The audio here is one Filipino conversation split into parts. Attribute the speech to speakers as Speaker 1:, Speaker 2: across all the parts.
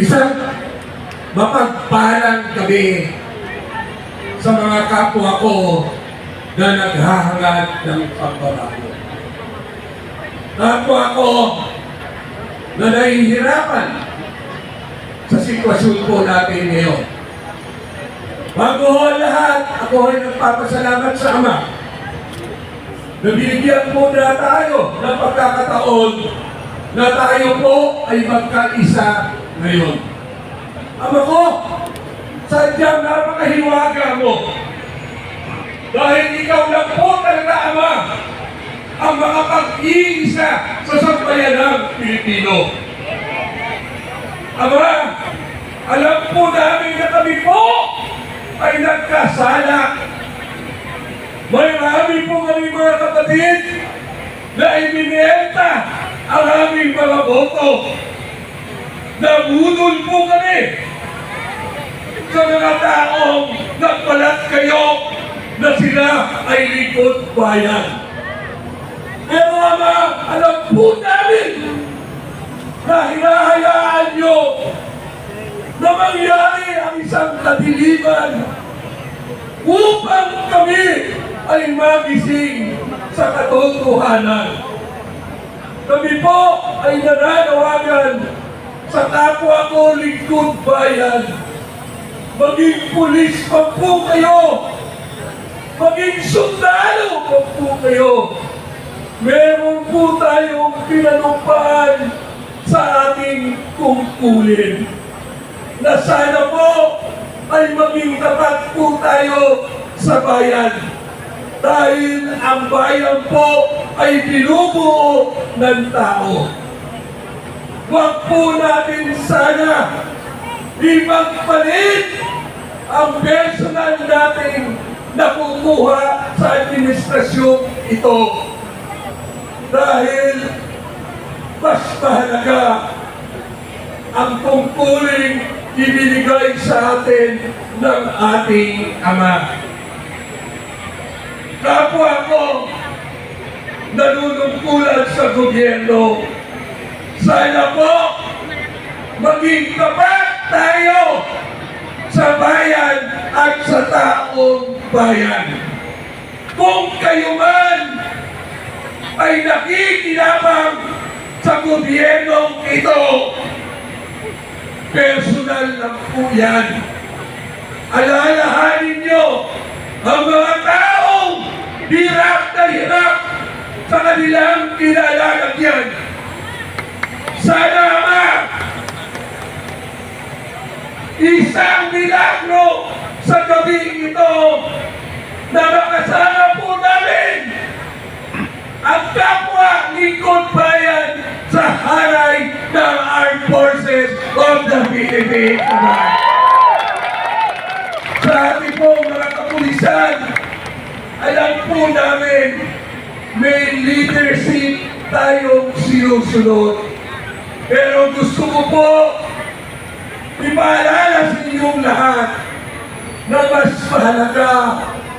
Speaker 1: Isang mapagpalang gabi sa mga kapwa ko na naghahangad ng pagbabago. Kapwa ko na nahihirapan sa sitwasyon po natin ngayon. Bago ho lahat, ako ay nagpapasalamat sa Ama na binigyan po na tayo ng pagkakataon na tayo po ay magkaisa ngayon. Ama ko, sadyang napakahiwaga mo. Dahil ikaw lang po talaga, Ama, ang makapag-iisa sa sambayan ng Pilipino. Ama, alam po namin na kami po ay nagkasala. May marami po kami mga kapatid na ibinenta ang aming mga boto. Nabudol po kami sa mga taong nagpalat kayo na sila ay likod bayan. Pero ama, alam po namin na hinahayaan nyo na mangyari ang isang kadiliman upang kami ay magising sa katotohanan. Kami po ay nananawagan sa kapwa ko lingkod bayan. Maging pulis pa po kayo. Maging sundalo pa po kayo. Meron po tayong pinanumpaan sa ating tungkulin na sana po ay maging tapat po tayo sa bayan. Dahil ang bayan po ay binubuo ng tao. Huwag po natin sana ipagpalit ang personal nating nakukuha sa administrasyong ito. Dahil mas mahalaga ang tungkuling ibinigay sa atin ng ating Ama. Kapwa ko, nanunungkulan sa gobyerno. Sana po, maging tapat tayo sa bayan at sa taong bayan. Kung kayo man ay nakikinabang sa gobyernong ito, personal lang po yan. Alalahanin nyo ang mga taong hirap na hirap sa kanilang kinalalagyan. Sana ma, isang milagro sa gabi ito na makasama po namin ang kapwa lingkod bayan sa haray ng Armed Forces of the Philippines. Sa ating po mga kapulisan, alam po namin may leadership tayong sinusunod. Pero gusto ko po ipaalala sa inyong lahat na mas mahalaga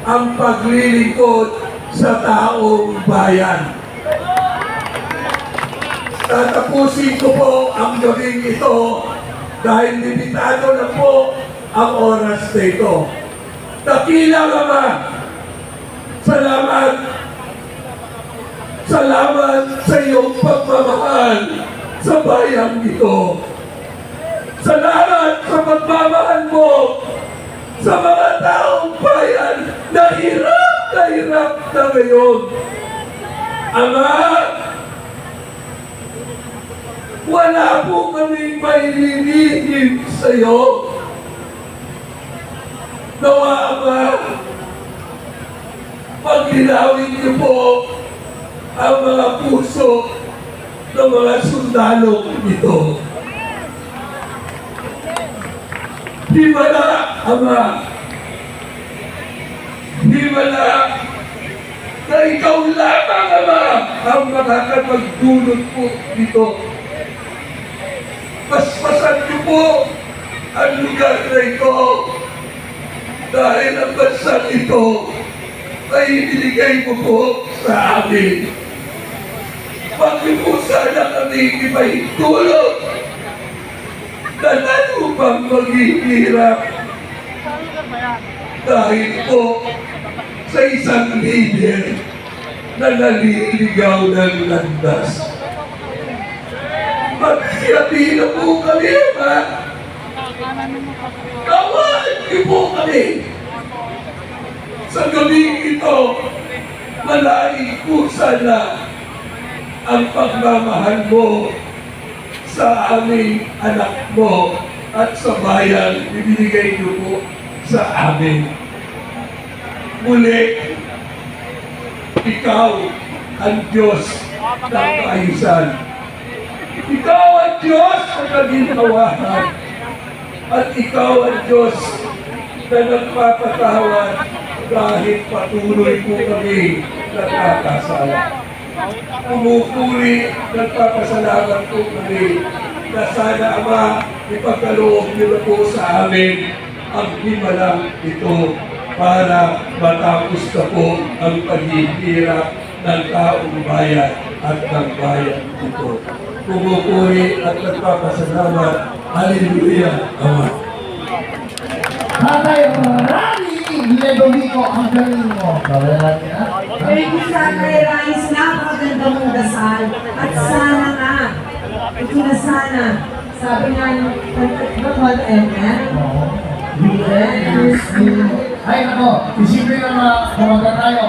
Speaker 1: ang paglilingkod sa taong bayan. Tatapusin ko po ang gabing ito dahil limitado na po ang oras na ito. Dakila Ama, salamat Salamat sa iyong pagmamahal sa bayan ito. Salamat sa pagmamahal mo sa mga taong bayan na hirap na hirap na ngayon. Ama, wala po kaming maililihim sa iyo. Nawa, Ama, paglinawin niyo po ang mga puso ng mga sundalo ito. Himala, Ama. Himala na ikaw lamang, Ama, ang makakapagdulot po dito. Paspasan niyo po ang lugar na ito dahil ang bansang ito ay ibinigay mo po sa amin. Bakit po sana kami iba'y tulog na lalo pang maghihirap dahil po sa isang leader na naliligaw ng landas. Magkiyati na po kami, ha? Kawaan niyo po kami. Sa gabing ito, malaking po sana ang pagmamahal mo sa aming anak mo at sa bayan ibinigay niyo po sa amin. Muli, ikaw ang Diyos ng kaayusan. Ikaw ang Diyos na naginawahan. At ikaw ang Diyos na nagpapatawad kahit patuloy po kami nagkakasala. Pumupuri, nagpapasalamat po kami na sana Ama, ipagkaloob niyo po sa amin ang himalang ito para matapos na po ang paghihirap ng taong bayan at ng bayan ito. Pumupuri at nagpapasalamat. Hallelujah, Ama.
Speaker 2: Tatay Rani Ledovico, ang galing mo. Kaya?
Speaker 3: Thank you, Tatay Rice. Napakaganda mong dasal. At sana nga, ito na sana. Sabi nga ng Batal Emma.
Speaker 2: Yes. Ay, nako. Isipin na mga kumaga tayo.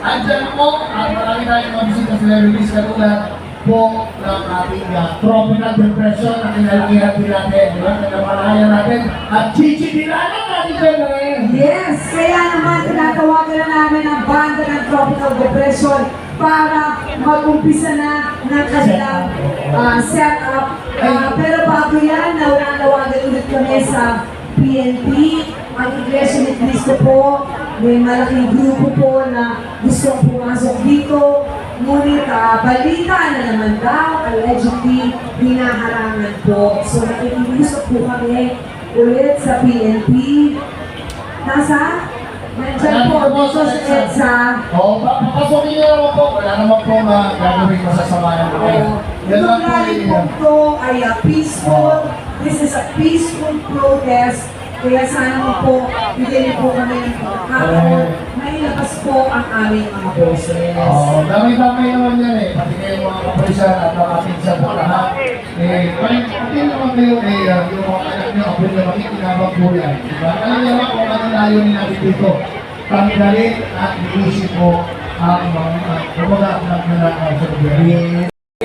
Speaker 2: Andyan po, at marami tayong mga bisita Luis katulad po ng ating uh, tropical depression na kinalagyan din natin. Di ba? Pinapalayan natin. At Chichi Dilana
Speaker 3: Yes, kaya naman tinatawagan na namin ang banda ng Tropical Depression para mag-umpisa na ng kanilang ah, setup. Ah, pero bago yan, nawanawagan ulit kami sa PNP, ang Iglesia ni Cristo po, may malaking grupo po na gustong pumasok dito. Ngunit ah, balita na naman daw, allegedly, hinaharangan po. So nakikiusap po kami ulit sa PNP. Nasa? Nandiyan po sa EDSA.
Speaker 2: Oo, pa- niyo naman po. Wala naman po na gagawin masasama ng mga. Yan
Speaker 3: Itong
Speaker 2: lang po
Speaker 3: rally po ito ay ah, peaceful. This is a peaceful protest. Kaya sana mo po, bigyan niyo po kami ng pagkakataon. Mailabas po ang aming mga boses.
Speaker 2: Oo, dami-dami naman yan eh. Pati kayo mga kapulisan at mga pinsan po lahat. Eh, pati pati naman kayo eh, uh, yung mga nyo, apo nyo, makikinabang po yan. Diba? Alam niyo naman kung ano layo natin dito. Tanggalin at iisip po ang mga, kumbaga, ng mga sa gobyerno.